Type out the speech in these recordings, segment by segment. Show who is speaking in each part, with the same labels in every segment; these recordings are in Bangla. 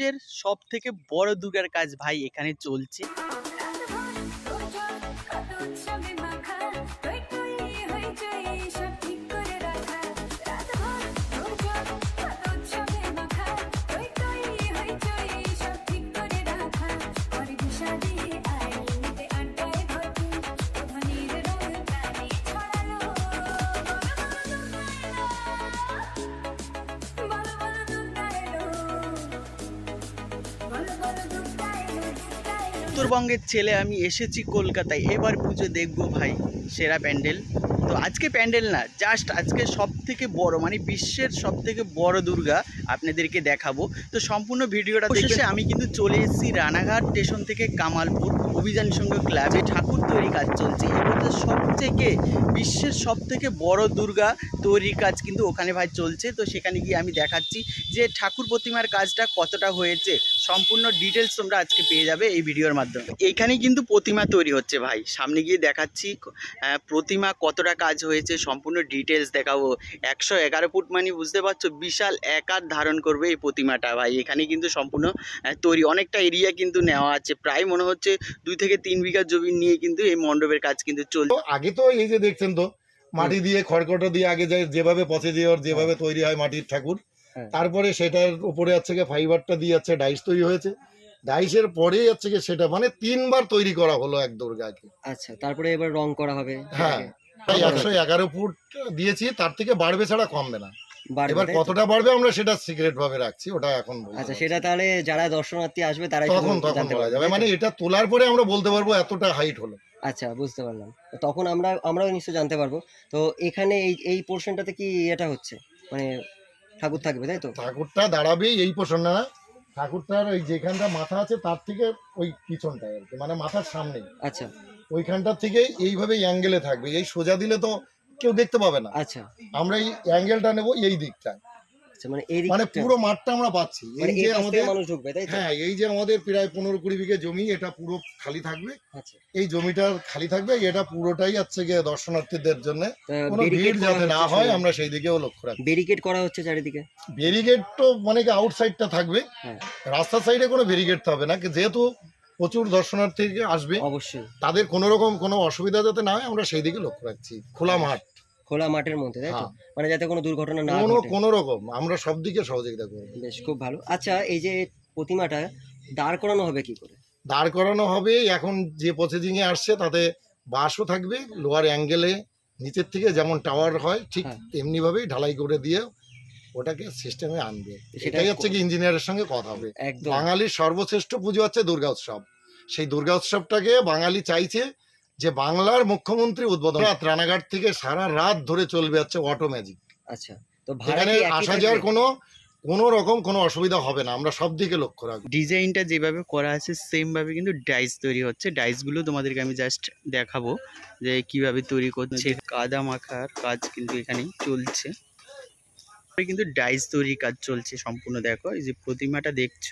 Speaker 1: বিশ্বের সব থেকে বড় দুর্গার কাজ ভাই এখানে চলছে। উত্তরবঙ্গের ছেলে আমি এসেছি কলকাতায়। এবার পুজো দেখব ভাই, সেরা প্যান্ডেল। তো আজকে প্যান্ডেল না জাস্ট আজকে সব থেকে বড় মানে বিশ্বের সব থেকে বড় দুর্গা। আপনাদেরকে দেখাবো। তো সম্পূর্ণ ভিডিওটা শেষে আমি কিন্তু চলে এসেছি রানাঘাট স্টেশন থেকে কামালপুর অভিযান সংঘ ক্লাবে। ঠাকুর তৈরি কাজ চলছে। এবছর সব থেকে বিশ্বের সব থেকে বড় দুর্গা তৈরির কাজ কিন্তু ওখানে ভাই চলছে। তো সেখানে গিয়ে আমি দেখাচ্ছি যে ঠাকুর প্রতিমার কাজটা কতটা হয়েছে। সম্পূর্ণ ডিটেলস তোমরা আজকে পেয়ে যাবে এই ভিডিওর মাধ্যমে। এইখানে কিন্তু প্রতিমা তৈরি হচ্ছে ভাই। সামনে গিয়ে দেখাচ্ছি প্রতিমা কতটা কাজ হয়েছে। সম্পূর্ণ ডিটেলস দেখাবো। একশো এগারো ফুট মানে বুঝতে পারছ বিশাল একার ধারণ করবে এই প্রতিমাটা। ভাই এখানে কিন্তু সম্পূর্ণ তৈরি। অনেকটা এরিয়া কিন্তু নেওয়া আছে। প্রায় মনে হচ্ছে দুই থেকে তিন বিঘা জমি নিয়ে কিন্তু এই মণ্ডপের কাজ কিন্তু চলছে।
Speaker 2: আগে তো এই যে দেখছেন তো মাটি দিয়ে খড়কটো দিয়ে আগে যে- যেভাবে পচে দিয়ে যেভাবে তৈরি হয় মাটির ঠাকুর
Speaker 3: হ্যাঁ।
Speaker 2: তারপরে সেটার উপরে হচ্ছে গিয়ে ফাইবারটা দিয়ে হচ্ছে ডাইস তৈরি হয়েছে। ডাইসের পরেই হচ্ছে গিয়ে সেটা মানে তিনবার তৈরি করা হলো এক দুর্গাকে।
Speaker 3: আচ্ছা তারপরে এবার রং করা হবে।
Speaker 2: হ্যাঁ। তাই একশো এগারো ফুট দিয়েছি তার থেকে বাড়বে ছাড়া কমবে না। এবার? কতটা বাড়বে আমরা সেটা সিক্রেট ভাবে রাখছি ওটা এখন
Speaker 3: আচ্ছা সেটা তাহলে যারা দর্শনার্থী আসবে তারাই
Speaker 2: তখন তখন বলা যাবে। মানে এটা তোলার পরে আমরা বলতে পারব এতটা হাইট হলো।
Speaker 3: আচ্ছা বুঝতে পারলাম। তখন আমরা আমরাও নিশ্চয় জানতে পারব। তো এখানে এই এই পোর্শনটাতে কি এটা হচ্ছে? মানে ঠাকুর থাকবে তাই তো?
Speaker 2: ঠাকুরটা দাঁড়াবেই এই পোষণ না। ঠাকুরটার ওই যেখানটা মাথা আছে তার থেকে ওই পিছনটায় আর কি। মানে মাথার সামনেই।
Speaker 3: আচ্ছা।
Speaker 2: ওইখানটার থেকে এইভাবে অ্যাঙ্গেলে থাকবে। এই সোজা দিলে তো কেউ দেখতে পাবে না।
Speaker 3: আচ্ছা।
Speaker 2: আমরা এই অ্যাঙ্গেলটা নেব এই দিকটা
Speaker 3: আচ্ছা মানে
Speaker 2: মানে পুরো মাঠটা আমরা পাচ্ছি।
Speaker 3: মানে
Speaker 2: এই
Speaker 3: এই
Speaker 2: যে আমাদের
Speaker 3: মানুষ ঢুকবে তাই
Speaker 2: হ্যাঁ এই যে আমাদের প্রায় পনেরো কুড়ি বিঘে জমি এটা পুরো খালি থাকবে।
Speaker 3: আচ্ছা।
Speaker 2: এই জমিটার খালি থাকবে এটা পুরোটাই হচ্ছে গিয়ে দর্শনার্থীদের জন্য। কোনো ভিড় যাতে না হয় আমরা সেই দিকেও লক্ষ্য রাখি।
Speaker 3: ব্যারিকেড করা হচ্ছে চারিদিকে?
Speaker 2: ব্যারিগেড তো মানে কি আউটসাইডটা থাকবে।
Speaker 3: হ্যাঁ।
Speaker 2: রাস্তার সাইডে কোনো ব্যারিগেড হবে না যেহেতু প্রচুর দর্শনার্থী আসবে।
Speaker 3: অবশ্যই।
Speaker 2: তাদের কোনো রকম কোনো অসুবিধা যাতে না হয় আমরা সেই দিকে লক্ষ্য রাখছি। খোলা মাঠ।
Speaker 3: খোলা মাঠের মধ্যে তাই তো?
Speaker 2: হ্যাঁ।
Speaker 3: মানে যাতে কোনো দুর্ঘটনা না
Speaker 2: কোনো কোনো রকম আমরা সব দিকে সহযোগিতা করব।
Speaker 3: বেশ খুব ভালো। আচ্ছা এই যে প্রতিমাটা দাঁড় করানো হবে কি করে?
Speaker 2: দাঁড় করানো হবে এখন যে প্রসেসিং এ আসছে তাতে বাঁশও থাকবে লোয়ার অ্যাঙ্গেলে নিচের থেকে যেমন টাওয়ার হয় ঠিক
Speaker 3: হ্যাঁ।
Speaker 2: তেমনি ভাবেই ঢালাই করে দিয়ে ওটাকে সিস্টেমে আনবে। সেটাই হচ্ছে কি ইঞ্জিনিয়ারের সঙ্গে কথা হবে। বাঙালির সর্বশ্রেষ্ঠ পুজো হচ্ছে দুর্গা উৎসব। সেই দুর্গা উৎসবটাকে বাঙালি চাইছে যে বাংলার মুখ্যমন্ত্রী উদ্বোধন রাত রানাঘাট থেকে সারা রাত ধরে চলবে হচ্ছে অটো ম্যাজিক
Speaker 3: আচ্ছা তো ভাড়া
Speaker 2: এখানে আসা যাওয়ার কোনো কোনো রকম কোনো অসুবিধা হবে না। আমরা সব দিকে লক্ষ্য রাখব।
Speaker 1: ডিজাইনটা যেভাবে করা আছে সেমভাবে কিন্তু ডাইস তৈরি হচ্ছে। ডাইসগুলো তোমাদেরকে আমি জাস্ট দেখাবো যে কীভাবে তৈরি করছে। কাদা মাখার কাজ কিন্তু এখানে চলছে। কিন্তু ডাইস তৈরির কাজ চলছে সম্পূর্ণ, দেখো, এই যে প্রতিমাটা দেখছ,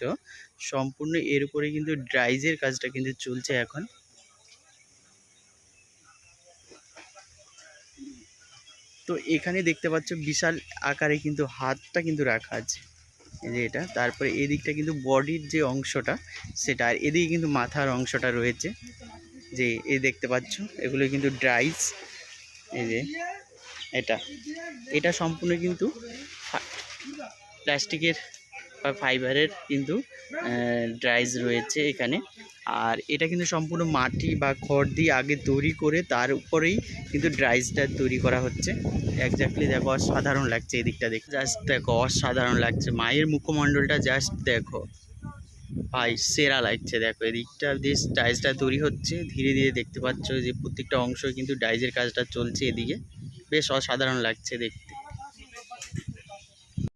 Speaker 1: সম্পূর্ণ এর উপরে কিন্তু ডাইজের কাজটা কিন্তু চলছে এখন। তো এখানে দেখতে পাচ্ছ বিশাল আকারে কিন্তু হাতটা কিন্তু রাখা আছে যে এটা। তারপরে এদিকটা কিন্তু বডির যে অংশটা, সেটা, আর এদিকে কিন্তু মাথার অংশটা রয়েছে। যে, এই দেখতে পাচ্ছ, এগুলো কিন্তু ড্রাইস এই যে। এটা। এটা সম্পূর্ণ কিন্তু প্লাস্টিকের বা ফাইবারের কিন্তু ড্রাইজ রয়েছে এখানে। আর এটা কিন্তু সম্পূর্ণ মাটি বা খড় দিয়ে আগে তৈরি করে তার উপরেই কিন্তু ড্রাইজটা তৈরি করা হচ্ছে। একজাক্টলি দেখো, অসাধারণ লাগছে এই দিকটা দেখে। জাস্ট দেখো, অসাধারণ লাগছে। মায়ের মুখমণ্ডলটা জাস্ট দেখো। ভাই, সেরা লাগছে। দেখো এদিকটা দিয়ে ডাইসটা তৈরি হচ্ছে। ধীরে ধীরে দেখতে পাচ্ছ যে প্রত্যেকটা অংশ কিন্তু ডাইজের কাজটা চলছে এদিকে। বেশ অসাধারণ লাগছে দেখতে।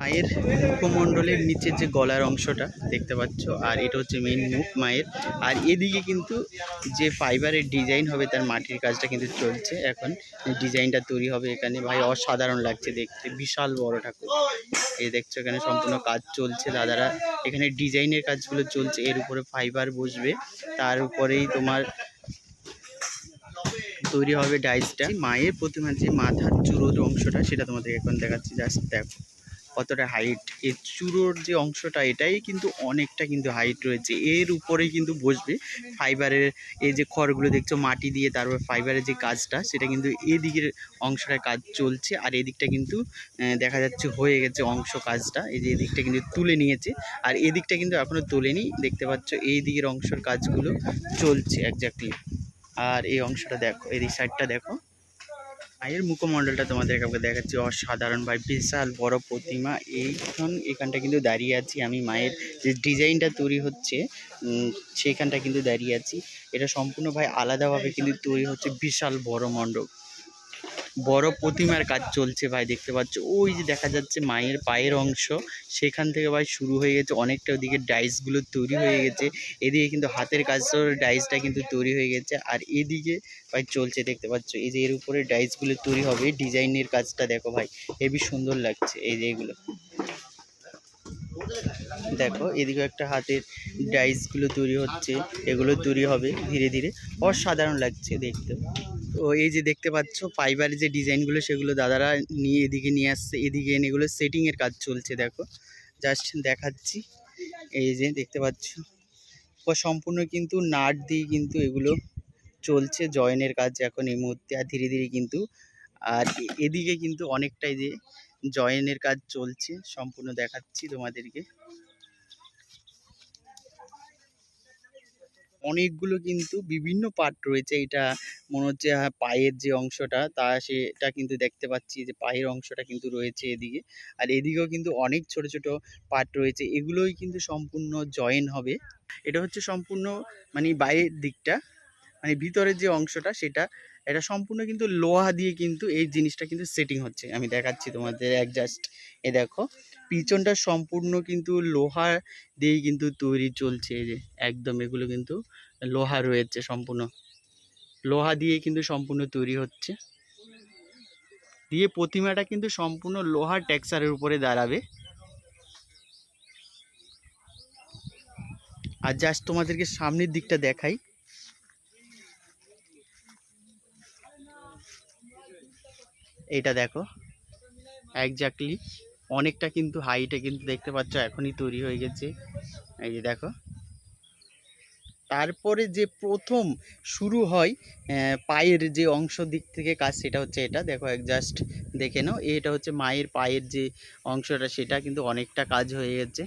Speaker 1: মায়ের মুখমণ্ডলের নিচের যে গলার অংশটা দেখতে পাচ্ছ, আর এটা হচ্ছে মেইন মুখ মায়ের। আর এদিকে কিন্তু যে ফাইবারের ডিজাইন হবে তার মাটির কাজটা কিন্তু চলছে। এখন ডিজাইনটা তৈরি হবে এখানে। ভাই, অসাধারণ লাগছে দেখতে। বিশাল বড় ঠাকুর। এই দেখছ এখানে সম্পূর্ণ কাজ চলছে। দাদারা এখানে ডিজাইনের কাজগুলো চলছে। এর উপরে ফাইবার বসবে। তার উপরেই তোমার তৈরি হবে ডাইসটা। মায়ের প্রতিমার যে মাথার চুরোর অংশটা, সেটা তোমাদের এখন দেখাচ্ছি জাস্ট দেখো কতটা হাইট এর চূড়োর যে অংশটা, এটাই কিন্তু অনেকটা কিন্তু হাইট রয়েছে। এর উপরেই কিন্তু বসবে ফাইবারের এই যে খড়গুলো দেখছ, মাটি দিয়ে তারপর ফাইবারের যে কাজটা, সেটা কিন্তু এদিকের অংশটায় কাজ চলছে। আর এদিকটা কিন্তু দেখা যাচ্ছে হয়ে গেছে অংশ কাজটা। এই যে এদিকটা কিন্তু তুলে নিয়েছে। আর এদিকটা কিন্তু এখনও তোলেনি। দেখতে পাচ্ছ, এই দিকের অংশের কাজগুলো চলছে একজাক্টলি আর এই অংশটা দেখো, এই সাইডটা দেখো। মায়ের মুখমণ্ডলটা তোমাদের কাউকে দেখাচ্ছি, অসাধারণ ভাই, বিশাল বড় প্রতিমা। এইখান, এখানটা কিন্তু দাঁড়িয়ে আছি আমি, মায়ের যে ডিজাইনটা তৈরি হচ্ছে সেখানটা কিন্তু দাঁড়িয়ে আছি। এটা সম্পূর্ণ ভাই আলাদাভাবে কিন্তু তৈরি হচ্ছে বিশাল বড় মণ্ডপ। বড় প্রতিমার কাজ চলছে ভাই, দেখতে পাচ্ছ। ওই যে দেখা যাচ্ছে মায়ের পায়ের অংশ, সেখান থেকে ভাই শুরু হয়ে গেছে অনেকটা ওদিকে ডাইসগুলো তৈরি হয়ে গেছে। এদিকে কিন্তু হাতের কাজটার ডাইসটা কিন্তু তৈরি হয়ে গেছে। আর এদিকে ভাই চলছে, দেখতে পাচ্ছ, এই যে এর উপরে ডাইসগুলো তৈরি হবে, ডিজাইনের কাজটা দেখো ভাই, হেবি সুন্দর লাগছে, এই যে এগুলো। দেখো এদিকে একটা হাতের ডাইসগুলো তৈরি হচ্ছে, এগুলো তৈরি হবে ধীরে ধীরে। অসাধারণ লাগছে দেখতে। ও এই যে দেখতে পাচ্ছ, ফাইবারের যে ডিজাইনগুলো, সেগুলো দাদারা নিয়ে এদিকে নিয়ে আসছে। এদিকে এনে এগুলো সেটিংয়ের কাজ চলছে, দেখো। জাস্ট দেখাচ্ছি। এই যে দেখতে পাচ্ছ। সম্পূর্ণ কিন্তু নাট দিয়ে কিন্তু এগুলো চলছে, জয়েনের কাজ এখন এই মুহূর্তে। আর ধীরে ধীরে কিন্তু, আর এদিকে কিন্তু অনেকটাই যে জয়েনের কাজ চলছে, সম্পূর্ণ দেখাচ্ছি তোমাদেরকে। অনেকগুলো কিন্তু বিভিন্ন পার্ট রয়েছে, এটা মনে হচ্ছে পায়ের যে অংশটা, তা সেটা কিন্তু দেখতে পাচ্ছি, যে পায়ের অংশটা কিন্তু রয়েছে এদিকে। আর এদিকেও কিন্তু অনেক ছোট ছোট পার্ট রয়েছে, এগুলোই কিন্তু সম্পূর্ণ জয়েন হবে। এটা হচ্ছে সম্পূর্ণ মানে বাইরের দিকটা মানে ভিতরের যে অংশটা, সেটা এটা সম্পূর্ণ কিন্তু লোহা দিয়ে কিন্তু এই জিনিসটা কিন্তু সেটিং হচ্ছে। আমি দেখাচ্ছি তোমাদের এক জাস্ট এ দেখো, পিছনটা সম্পূর্ণ কিন্তু লোহা দিয়েই কিন্তু তৈরি চলছে। এই যে একদম এগুলো কিন্তু লোহা রয়েছে সম্পূর্ণ। লোহা দিয়ে কিন্তু সম্পূর্ণ তৈরি হচ্ছে। দিয়ে প্রতিমাটা কিন্তু সম্পূর্ণ লোহার টেক্সারের উপরে দাঁড়াবে। আর জাস্ট তোমাদেরকে সামনের দিকটা দেখাই। এইটা দেখো। একজাক্টলি অনেকটা কিন্তু হাইটে কিন্তু দেখতে পাচ্ছ, এখনই তৈরি হয়ে গেছে। এই যে দেখো। তারপরে যে প্রথম শুরু হয় পায়ের যে অংশ দিক থেকে কাজ, সেটা হচ্ছে এটা। দেখো জাস্ট দেখে নাও। এটা হচ্ছে মায়ের পায়ের যে অংশটা, সেটা কিন্তু অনেকটা কাজ হয়ে গেছে।